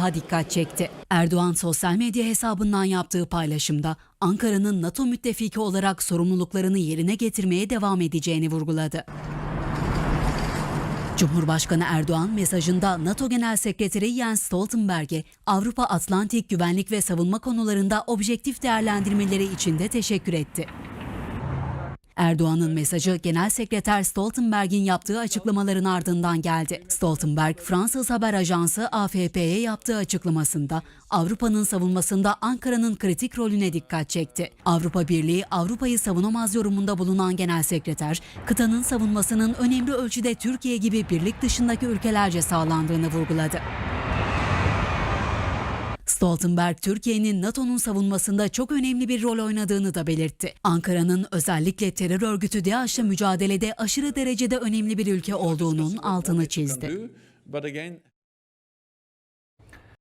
daha dikkat çekti. Erdoğan sosyal medya hesabından yaptığı paylaşımda Ankara'nın NATO müttefiki olarak sorumluluklarını yerine getirmeye devam edeceğini vurguladı. Cumhurbaşkanı Erdoğan mesajında NATO Genel Sekreteri Jens Stoltenberg'e Avrupa Atlantik güvenlik ve savunma konularında objektif değerlendirmeleri için de teşekkür etti. Erdoğan'ın mesajı Genel Sekreter Stoltenberg'in yaptığı açıklamaların ardından geldi. Stoltenberg, Fransız haber ajansı AFP'ye yaptığı açıklamasında Avrupa'nın savunmasında Ankara'nın kritik rolüne dikkat çekti. Avrupa Birliği Avrupa'yı savunamaz yorumunda bulunan Genel Sekreter, kıtanın savunmasının önemli ölçüde Türkiye gibi birlik dışındaki ülkelerce sağlandığını vurguladı. Stoltenberg, Türkiye'nin NATO'nun savunmasında çok önemli bir rol oynadığını da belirtti. Ankara'nın özellikle terör örgütü DAEŞ'le mücadelede aşırı derecede önemli bir ülke olduğunun altını çizdi.